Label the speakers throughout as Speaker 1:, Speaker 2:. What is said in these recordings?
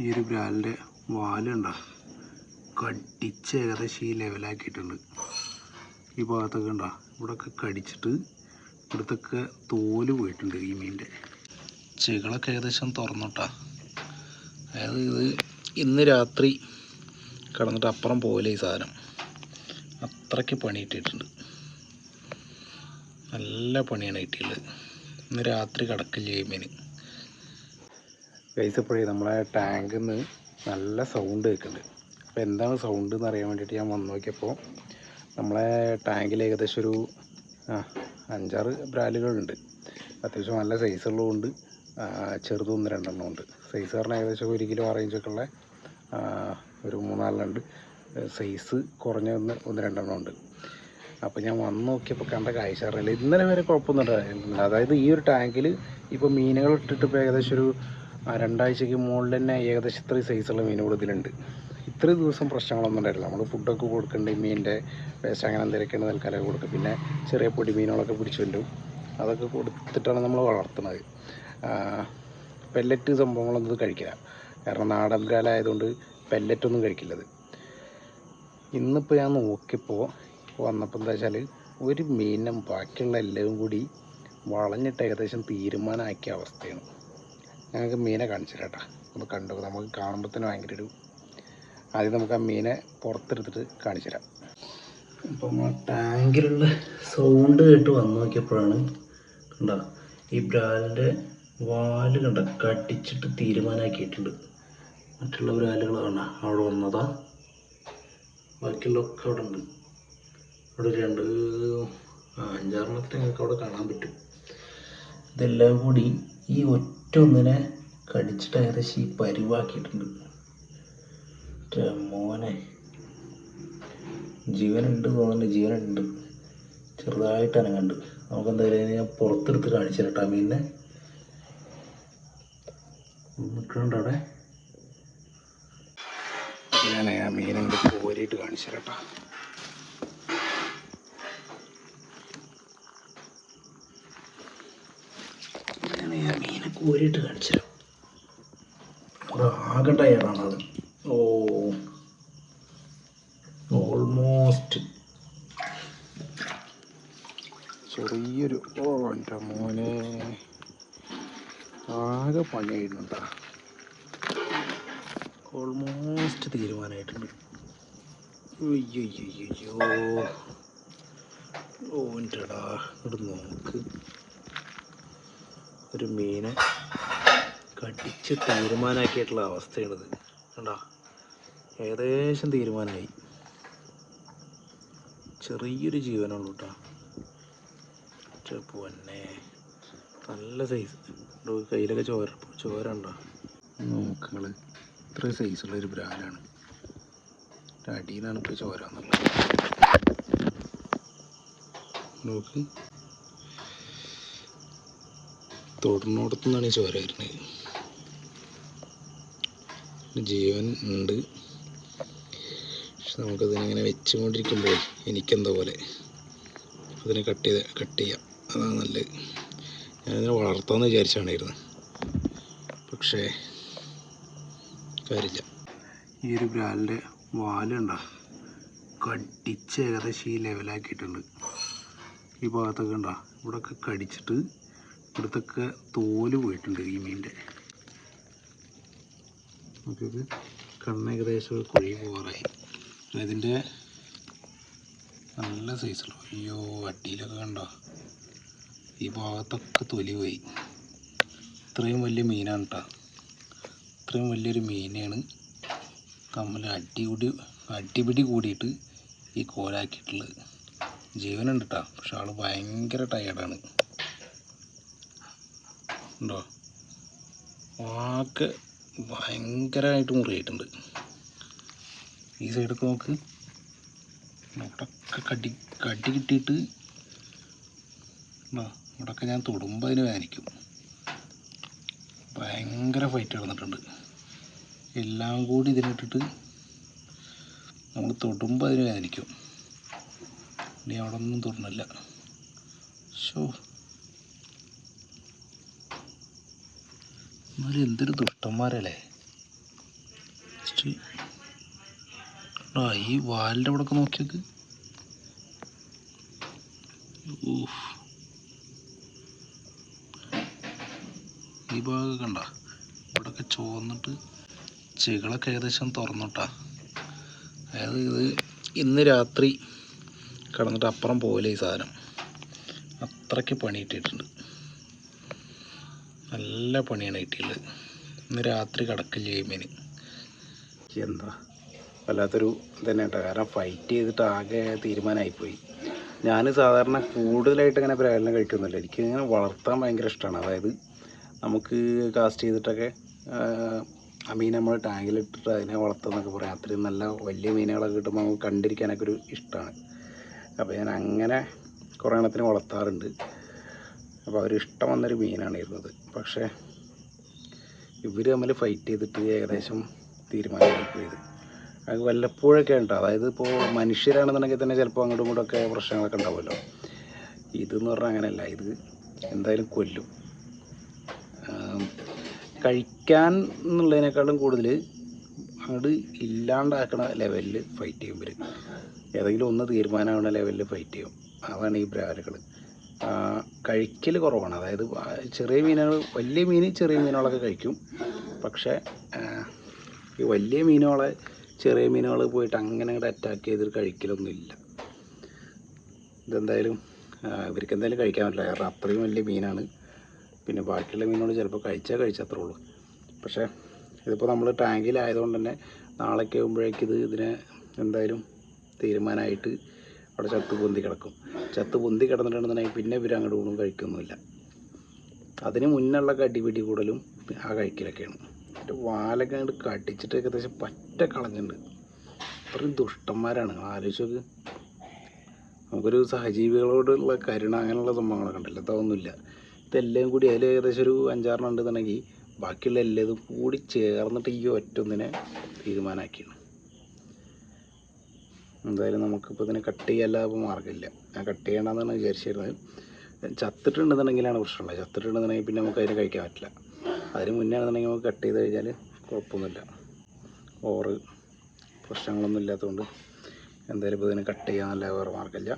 Speaker 1: ഈ ഒരു ബ്രാലിന്റെ വാലുണ്ടോ കടിച്ച് ഏകദേശം ഈ ലെവലാക്കിയിട്ടുണ്ട്. ഈ ഭാഗത്തൊക്കെ ഉണ്ടോ ഇവിടെയൊക്കെ കടിച്ചിട്ട് ഇവിടത്തൊക്കെ തോൽ പോയിട്ടുണ്ട് ഈ മീനിന്റെ. ചെകളൊക്കെ ഏകദേശം തുറന്നിട്ടാ. അതായത് ഇത് ഇന്ന് രാത്രി കടന്നിട്ട് അപ്പുറം പോലെ ഈ സാധനം. അത്രയ്ക്ക് പണി കിട്ടിയിട്ടുണ്ട്. നല്ല പണിയാണ് കിട്ടിയുള്ളത് ഇന്ന് രാത്രി കിടക്കില്ല ഈ മീൻ? കഴിച്ചപ്പോഴേ നമ്മളെ ടാങ്കിൽ നിന്ന് നല്ല സൗണ്ട് കേൾക്കുന്നുണ്ട് അപ്പോൾ എന്താണ് സൗണ്ട് എന്ന് അറിയാൻ വേണ്ടിയിട്ട് ഞാൻ വന്ന് നോക്കിയപ്പോൾ നമ്മളെ ടാങ്കിൽ ഏകദേശം ഒരു അഞ്ചാറ് ബ്രാലുകളുണ്ട് അത്യാവശ്യം നല്ല സൈസുള്ളതുകൊണ്ട് ചെറുതും ഒന്ന് രണ്ടെണ്ണം ഉണ്ട്. സൈസ് പറഞ്ഞാൽ ഏകദേശം ഒരു കിലോ റേഞ്ചൊക്കെ ഉള്ള ഒരു മൂന്നാലെണ്ണുണ്ട് സൈസ് കുറഞ്ഞ ഒന്ന് ഒന്ന് രണ്ടെണ്ണം ഉണ്ട്. അപ്പോൾ ഞാൻ വന്ന് നോക്കിയപ്പോൾ കണ്ട കാഴ്ച അറിയില്ല. ഇന്നലെ വരെ കുഴപ്പമൊന്നും ഉണ്ടായിരുന്നില്ല അതായത് ഈ ഒരു ടാങ്കിൽ ഇപ്പോൾ മീനുകൾ ഇട്ടിട്ട് ഇപ്പോൾ ഏകദേശം ഒരു രണ്ടാഴ്ചയ്ക്ക് മുകളിൽ തന്നെ ഏകദേശം ഇത്രയും സൈസുള്ള മീനുകൾ ഇതിലുണ്ട്. ഇത്രയും ദിവസം പ്രശ്നങ്ങളൊന്നും ഉണ്ടായിട്ടില്ല നമ്മൾ ഫുഡൊക്കെ കൊടുക്കേണ്ട മീനിന്റെ വേസ്റ്റ് അങ്ങനെ എന്തെങ്കിലുമൊക്കെയാണ് തൽക്കാലമൊക്കെ കൊടുക്കുക പിന്നെ ചെറിയ പൊടി മീനുകളൊക്കെ പിടിച്ചു വരും അതൊക്കെ കൊടുത്തിട്ടാണ് നമ്മൾ വളർത്തുന്നത്. പെല്ലറ്റ് സംഭവങ്ങളൊന്നും കഴിക്കില്ല. കാരണം നാടൻ ബ്രാലായതുകൊണ്ട് പെല്ലറ്റൊന്നും കഴിക്കില്ലത് ഇന്നിപ്പോൾ ഞാൻ നോക്കിയപ്പോൾ വന്നപ്പോൾ എന്താ വെച്ചാൽ ഒരു മീനും ബാക്കിയുള്ള എല്ലാം കൂടി വളഞ്ഞിട്ട് ഏകദേശം തീരുമാനമാക്കിയ അവസ്ഥയാണ്. ഞങ്ങൾക്ക് മീനെ കാണിച്ചു കേട്ടോ. നമ്മൾ കണ്ടു നമുക്ക് കാണുമ്പോൾ തന്നെ ഭയങ്കര ഒരു ആദ്യം നമുക്ക് ആ മീനെ പുറത്തെടുത്തിട്ട് കാണിച്ചു തരാം. അപ്പം ആ ടാങ്കിലുള്ള സൗണ്ട് കേട്ട് വന്നു നോക്കിയപ്പോഴാണ് കണ്ട ഈ ബ്രാലിന്റെ വാൽ കണ്ട കടിച്ചിട്ട് തീരുമാനമാക്കിയിട്ടുണ്ട് മറ്റുള്ള ബ്രാലുകൾ കണ്ട അവിടെ വന്നതാ. ബാക്കിയുള്ളതൊക്കെ അവിടെ ഉണ്ട്. അവിടെ രണ്ട് അഞ്ചാറെണ്ണത്തിന് ഞങ്ങൾക്ക് അവിടെ കാണാൻ പറ്റും. ഇതെല്ലാം കൂടി ഈ ഒറ്റ ഒന്നിനെ കടിച്ചിട്ട് ഏകദേശം ഈ പരിവാക്കിയിട്ടുണ്ട്. മോനെ. ജീവനുണ്ട് തോന്നുന്നുണ്ട് ജീവനുണ്ട്. ചെറുതായിട്ട് അനങ്ങണ്ട് നമുക്ക് എന്തായാലും ഞാൻ പുറത്തെടുത്ത് കാണിച്ചു തരട്ടാ മീനിനെ അവിടെ. ഞാൻ ആ മീനെ കോരിയിട്ട് കാണിച്ചു തരട്ടാ ഞാൻ കോരിയിട്ട് കാണിച്ചു തരാം. ആകെ അത്. ഓ. ഓൾമോസ്റ്റ് ചെറിയൊരു ഓ എന്റെ മോനെ. ആകെ പണിയായിരുന്നുണ്ടാ ഓൾമോസ്റ്റ് തീരുമാനമായിട്ടുണ്ട്. അയ്യോ ഓ എന്റെടാ ഇവിടെ നോക്ക്. ഒരു മീനെ കടിച്ച് തീരുമാനമാക്കിയിട്ടുള്ള അവസ്ഥയാണിത്. കണ്ടോ? ഏകദേശം തീരുമാനമായി. ചെറിയൊരു ജീവനുള്ളൂ കേട്ടോ പൊന്നെ. നല്ല സൈസ് കയ്യിലൊക്കെ ചോര ചോര ഉണ്ടോ? നോക്കുകൾ ഇത്ര സൈസുള്ള ഒരു ബ്രാൻഡാണ്. അടിയിലാണ് ഇപ്പോൾ ചോര എന്നുള്ളത് നോക്ക്. തൊടുന്നിടത്തു നിന്നാണ് ഈ ചോര വരുന്നത്. ജീവൻ ഉണ്ട്. പക്ഷെ നമുക്കതിനിങ്ങനെ വെച്ചുകൊണ്ടിരിക്കുമ്പോൾ എനിക്കെന്താ പോലെ അതിനെ കട്ട് ചെയ്ത് കട്ട് ചെയ്യാം. അതാണ് നല്ലത്. ഞാനതിനെ വളർത്താമെന്ന് വിചാരിച്ചാണായിരുന്നു. പക്ഷേ കാര്യമില്ല. ഈ ഒരു ബ്രാലിന്റെ വാലുണ്ടോ കടിച്ച് ഏകദേശം ഈ ലെവലാക്കിയിട്ടുണ്ട് ഈ ഭാഗത്തൊക്കെ ഉണ്ടോ ഇവിടെയൊക്കെ കടിച്ചിട്ട് ഇവിടത്തൊക്കെ തോൽ പോയിട്ടുണ്ട് ഈ മീനിന്റെ. നമുക്കിത് കണ്ണ് ഏകദേശം ഒരു കുഴി പോകാറായി ഇതിന്റെ നല്ല സൈസുള്ളൂ അയ്യോ അടിയിലൊക്കെ കണ്ടോ? ഈ ഭാഗത്തൊക്കെ തൊലി പോയി. ഇത്രയും വലിയ മീനാണ് കേട്ടോ ഇത്രയും വലിയൊരു മീനെയാണ് കമ്മൽ അടി കൂടി അടിപിടി കൂടിയിട്ട് ഈ കോലാക്കിയിട്ടുള്ളത്. ജീവനുണ്ട് കേട്ടോ പക്ഷെ ആൾ ഭയങ്കര ടയേർഡാണ് ഉണ്ടോ? ആകെ ഭയങ്കരമായിട്ട് മുറിയായിട്ടുണ്ട്. ഈ സൈഡൊക്കെ നോക്ക്. ഇവിടൊക്കെ കടി കടി കിട്ടിയിട്ട് ഉണ്ടോ? ഇവിടൊക്കെ ഞാൻ തൊടുമ്പോൾ അതിന് വേദനിക്കും. ഭയങ്കര ഫൈറ്റ് നടന്നിട്ടുണ്ട്. എല്ലാം കൂടി ഇതിനിട്ടിട്ട് നമ്മൾ തൊടുമ്പോൾ അതിന് വേദനിക്കും. ഇനി അവിടെ ഒന്നും തൊടണില്ല ഷോ എന്നാലും എന്തൊരു ദുഷ്ടന്മാരല്ലേ? ആ ഈ വാലിന്റെ അവിടെ ഒക്കെ നോക്കിയത്. ഈ ഭാഗം കണ്ട. ഇവിടെയൊക്കെ ചുവന്നിട്ട് ചെകളൊക്കെ ഏകദേശം തുറന്നിട്ടാ. അതായത് ഇത് ഇന്ന് രാത്രി കടന്നിട്ട് അപ്പുറം പോലെ ഈ സാധനം. അത്രയ്ക്ക് പണി കിട്ടിയിട്ടുണ്ട്. നല്ല പണിയാണ് കിട്ടിയുള്ളത് ഇന്ന് രാത്രി കിടക്കില്ല ഈ എന്താ? വല്ലാത്തൊരു ഇതന്നെ കേട്ടോ. കാരണം ഫൈറ്റ് ചെയ്തിട്ട് ആകെ തീരുമാനമായിപ്പോയി. ഞാൻ സാധാരണ കൂടുതലായിട്ട് ഇങ്ങനെ ബ്രാലിനെ കഴിക്കുന്നില്ല എനിക്ക് ഇങ്ങനെ വളർത്താൻ ഭയങ്കര ഇഷ്ടമാണ് അതായത് നമുക്ക് കാസ്റ്റ് ചെയ്തിട്ടൊക്കെ ആ മീൻ നമ്മൾ ടാങ്കിലിട്ടിട്ട് അതിനെ വളർത്തുന്നൊക്കെ പറയാം. അത്രയും നല്ല വലിയ മീനുകളൊക്കെ കിട്ടുമ്പോൾ നമുക്ക് കണ്ടിരിക്കാനൊക്കെ ഒരു ഇഷ്ടമാണ് അപ്പോൾ ഞാൻ അങ്ങനെ കുറേ എണ്ണത്തിന് വളർത്താറുണ്ട്. അപ്പോൾ അവർ ഇഷ്ടം വന്നൊരു മീനാണ് ഇരുന്നത് പക്ഷേ ഇവർ തമ്മിൽ ഫൈറ്റ് ചെയ്തിട്ട് ഏകദേശം തീരുമാനമായിപ്പോയത് അത് വല്ലപ്പോഴൊക്കെ ഉണ്ട്? അതായത് ഇപ്പോൾ മനുഷ്യരാണെന്നുണ്ടെങ്കിൽ തന്നെ ചിലപ്പോൾ അങ്ങോട്ടും ഇങ്ങോട്ടും ഒക്കെ പ്രശ്നങ്ങളൊക്കെ ഉണ്ടാവുമല്ലോ. ഇതെന്ന് പറഞ്ഞാൽ അങ്ങനെയല്ല. ഇത് എന്തായാലും കൊല്ലും. കഴിക്കാൻ എന്നുള്ളതിനേക്കാളും കൂടുതൽ അങ്ങോട്ട് ഇല്ലാണ്ടാക്കണ ലെവലിൽ ഫൈറ്റ് ചെയ്യും ഇവർ ഏതെങ്കിലും ഒന്ന് തീരുമാനമാകുന്ന ലെവലിൽ ഫൈറ്റ് ചെയ്യും. അതാണ് ഈ ബ്രാലുകൾ കഴിക്കൽ കുറവാണ്. അതായത് ചെറിയ മീനുകൾ വലിയ മീൻ ചെറിയ മീനുകളൊക്കെ കഴിക്കും. പക്ഷേ ഈ വലിയ മീനുകളെ ചെറിയ മീനുകൾ പോയിട്ട് അങ്ങനെ അങ്ങോട്ട് അറ്റാക്ക് ചെയ്തിട്ട് കഴിക്കലൊന്നുമില്ല ഇതെന്തായാലും ഇവർക്ക് എന്തായാലും കഴിക്കാൻ പറ്റില്ല. കാരണം അത്രയും വലിയ മീനാണ്. പിന്നെ ബാക്കിയുള്ള മീനുകൾ ചിലപ്പോൾ കഴിച്ചാൽ കഴിച്ചത്രേ ഉള്ളൂ. പക്ഷേ ഇതിപ്പോൾ നമ്മൾ ടാങ്കിലായതുകൊണ്ട് തന്നെ നാളേക്ക് ആകുമ്പോഴേക്ക് ഇത് ഇതിനെ എന്തായാലും തീരുമാനമായിട്ട് അവിടെ ചത്ത് പൊന്തി കിടക്കും. ചത്തു പൊന്തി കിടന്നിട്ടുണ്ടെന്നുണ്ടെങ്കിൽ പിന്നെ ഇവർ അങ്ങോട്ട് ഊണും കഴിക്കൊന്നുമില്ല. അതിന് മുന്നുള്ള കടിപിടി കൂടലും ആ കഴിക്കലൊക്കെയാണ്. എന്നിട്ട് വാലൊക്കെ അങ്ങോട്ട് കടിച്ചിട്ട് ഏകദേശം പറ്റ കളഞ്ഞിട്ടുണ്ട്. അത്രയും ദുഷ്ടന്മാരാണ്. ആലോചിച്ചത് നമുക്കൊരു സഹജീവികളോടുള്ള കരുണ അങ്ങനെയുള്ള സംഭവങ്ങളൊക്കെ ഉണ്ടല്ലോ. അതൊന്നുമില്ല ഇതെല്ലാം കൂടി അതിൽ ഏകദേശം ഒരു അഞ്ചാറെണ്ണം ഉണ്ടെന്നുണ്ടെങ്കിൽ ബാക്കിയുള്ള എല്ലാതും കൂടി ചേർന്നിട്ട് ഈ ഒറ്റൊന്നിനെ തീരുമാനമാക്കിയാണ് എന്തായാലും നമുക്കിപ്പോൾ ഇതിനെ കട്ട് ചെയ്യാല്ലാതെ ഇപ്പോൾ മാർഗമില്ല. ഞാൻ കട്ട് ചെയ്യണമെന്നാണ് വിചാരിച്ചിരുന്നത്. ചത്തിട്ടുണ്ടെന്നുണ്ടെങ്കിലാണ് പ്രശ്നമുള്ളത്. ചത്തിട്ടുണ്ടെന്നുണ്ടെങ്കിൽ പിന്നെ നമുക്ക് അതിനെ കഴിക്കാൻ പറ്റില്ല. അതിന് മുന്നേ ആണെന്നുണ്ടെങ്കിൽ നമുക്ക് കട്ട് ചെയ്ത് കഴിഞ്ഞാൽ കുഴപ്പമൊന്നുമില്ല. ഓറ് പ്രശ്നങ്ങളൊന്നും ഇല്ലാത്തതുകൊണ്ട് എന്തായാലും ഇപ്പോൾ ഇതിനെ കട്ട് ചെയ്യാന്നല്ല വേറെ മാർഗമില്ല.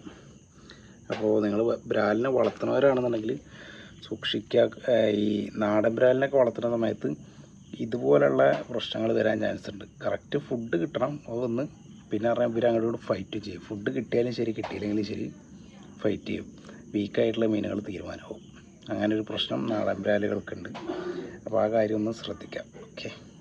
Speaker 1: അപ്പോൾ നിങ്ങൾ ബ്രാലിനെ വളർത്തുന്നവരാണെന്നുണ്ടെങ്കിൽ സൂക്ഷിക്കുക ഈ നാടൻ ബ്രാലിനൊക്കെ വളർത്തുന്ന സമയത്ത് ഇതുപോലുള്ള പ്രശ്നങ്ങൾ വരാൻ ചാൻസ് ഉണ്ട്. കറക്റ്റ് ഫുഡ് കിട്ടണം. അതൊന്ന് പിന്നെ പറഞ്ഞാൽ ഇവർ അങ്ങോട്ട് ഫൈറ്റ് ചെയ്യും. ഫുഡ് കിട്ടിയാലും ശരി കിട്ടിയില്ലെങ്കിലും ശരി ഫൈറ്റ് ചെയ്യും. വീക്കായിട്ടുള്ള മീനുകൾ തീരുമാനമാവും. അങ്ങനെ ഒരു പ്രശ്നം നാടൻ ബ്രാലുകൾക്കുണ്ട് അപ്പോൾ ആ കാര്യം ഒന്ന് ശ്രദ്ധിക്കാം. ഓക്കെ